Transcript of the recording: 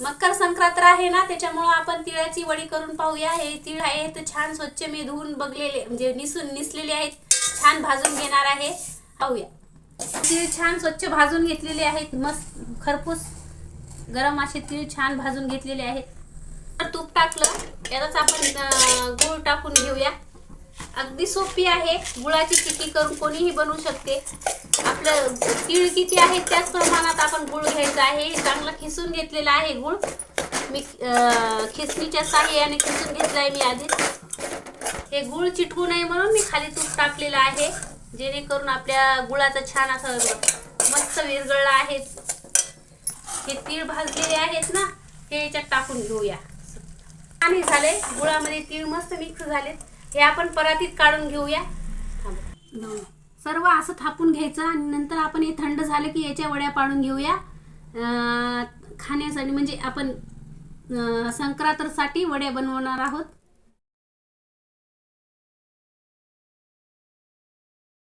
मकर संक्रांत आहे ना त्याच्यामुळं आपण तिळाची वडी करून पाहूया. हे तिळ आहे तर छान स्वच्छ मी धुवून बघलेले म्हणजे निसून निसलेले आहेत. छान भाजून घेणार आहे. पाहूया. तीळ छान स्वच्छ भाजून घेतलेले आहेत. मस्त खरपूस गरम असे तीळ छान भाजून घेतलेले आहेत. तर तूप टाकलं यातच आपण गूळ टाकून घेऊया. अगदी सोपी आहे. गुळाची चिकी करून कोणीही बनवू शकते. आपलं तीळ किती आहे त्याच प्रमाणात आपण गुळ घ्यायचा आहे. चांगला खिसून घेतलेला आहे गुळ. मी खिसणीच्या साह्याने खिसून घेतला आहे मी आधीच हे गुळ चिटकू नये म्हणून मी खाली तूप टाकलेलं आहे. जेणेकरून आपल्या गुळाचं छान असं मस्त विरघळलं आहे. हे तीळ भाजलेले आहेत ना हे याच्यात टाकून घेऊया. आणि झाले गुळामध्ये तीळ मस्त मिक्स झालेत. हे आपण परातीत काढून घेऊया. थांब. सर्व असं थापून घ्यायचं आणि नंतर आपण हे थंड झालं की याच्या वड्या पाडून घेऊया. खाण्यासाठी म्हणजे आपण संक्रांतसाठी वड्या बनवणार आहोत.